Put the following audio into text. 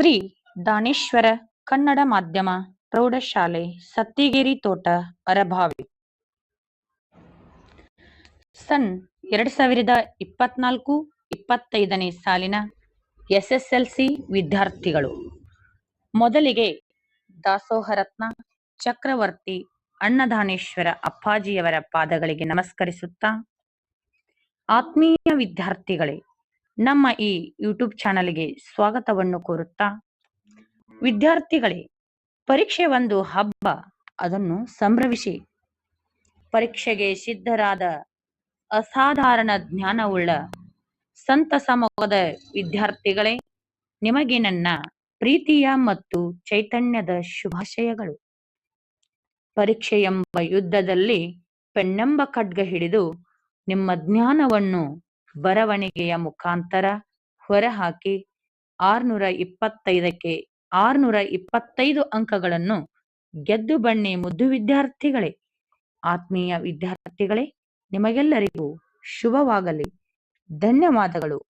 ಶ್ರೀ ದಾನೇಶ್ವರ ಕನ್ನಡ ಮಾಧ್ಯಮ ಪ್ರೌಢಶಾಲೆ ಸತ್ತಿಗೇರಿ ತೋಟ ಅರಭಾವಿ ಸನ್ ಎರಡ್ ಸಾವಿರದ ಇಪ್ಪತ್ನಾಲ್ಕು ಇಪ್ಪತ್ತೈದನೇ ಸಾಲಿನ ಎಸ್ಎಸ್ಎಲ್ಸಿ ವಿದ್ಯಾರ್ಥಿಗಳು. ಮೊದಲಿಗೆ ದಾಸೋಹರತ್ನ ಚಕ್ರವರ್ತಿ ಅಣ್ಣದಾನೇಶ್ವರ ಅಪ್ಪಾಜಿಯವರ ಪಾದಗಳಿಗೆ ನಮಸ್ಕರಿಸುತ್ತಾ, ಆತ್ಮೀಯ ವಿದ್ಯಾರ್ಥಿಗಳೇ ನಮ್ಮ ಈ ಯೂಟ್ಯೂಬ್ ಚಾನಲ್ಗೆ ಸ್ವಾಗತವನ್ನು ಕೋರುತ್ತಾ, ವಿದ್ಯಾರ್ಥಿಗಳೇ, ಪರೀಕ್ಷೆ ಒಂದು ಹಬ್ಬ, ಅದನ್ನು ಸಂಭ್ರಮಿಸಿ. ಪರೀಕ್ಷೆಗೆ ಸಿದ್ಧರಾದ ಅಸಾಧಾರಣ ಜ್ಞಾನವುಳ್ಳ ಸಂತಸ ಮೊಗದ ವಿದ್ಯಾರ್ಥಿಗಳೇ, ನಿಮಗೆ ನನ್ನ ಪ್ರೀತಿಯ ಮತ್ತು ಚೈತನ್ಯದ ಶುಭಾಶಯಗಳು. ಪರೀಕ್ಷೆ ಎಂಬ ಯುದ್ಧದಲ್ಲಿ ಪೆಣ್ಣೆಂಬ ಖಡ್ಗ ಹಿಡಿದು ನಿಮ್ಮ ಜ್ಞಾನವನ್ನು ಬರವಣಿಗೆಯ ಮುಖಾಂತರ ಹೊರಹಾಕಿ ಆರ್ನೂರ ಇಪ್ಪತ್ತೈದಕ್ಕೆ ಆರ್ನೂರ ಇಪ್ಪತ್ತೈದು ಅಂಕಗಳನ್ನು ಗೆದ್ದು ಬಣ್ಣಿ ಮುದ್ದು ವಿದ್ಯಾರ್ಥಿಗಳೇ. ಆತ್ಮೀಯ ವಿದ್ಯಾರ್ಥಿಗಳೇ, ನಿಮಗೆಲ್ಲರಿಗೂ ಶುಭವಾಗಲಿ. ಧನ್ಯವಾದಗಳು.